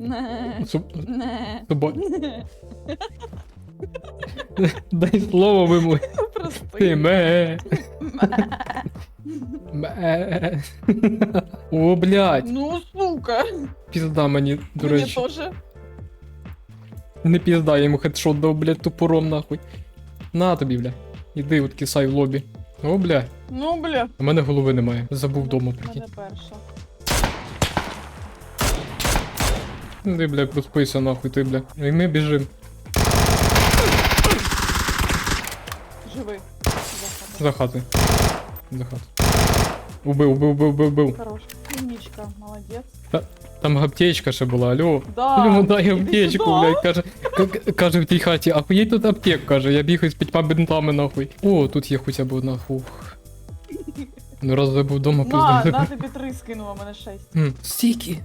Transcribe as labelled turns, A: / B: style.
A: Не. Не.
B: Соба... Дай слово вимой.
A: Прости.
B: ме. Ме. О, блядь.
A: Ну, сука.
B: Пізда мені, до
A: Мені
B: речі.
A: теж.
B: Не пізда, я йому хедшот дав, блядь, тупором нахуй. На тобі, бля. Іди от кисай в лобі. О, бля.
A: Ну, бля.
B: У мене голови немає. Забув дома,
A: Мене
B: прикинь.
A: перша.
B: Ти, бля, проспися нахуй, ти, бля. І ми біжим.
A: Живий.
B: За хати. За хати. Убив, убив, убив, убив, убив.
A: Хорош. Умничка, молодець.
B: Там аптечка ще була, алло.
A: Да.
B: Алло, дай аптечку, блядь, каже, к- каже в тій хаті, ахуєть тут аптек, каже, я бігаю з п'ятьма бинтами, нахуй. О, тут є хоча б одна, фух. Ну раз забув дома
A: На, на
B: пиздати.
A: тобі три скинула, мене шесть.
B: М, Стільки.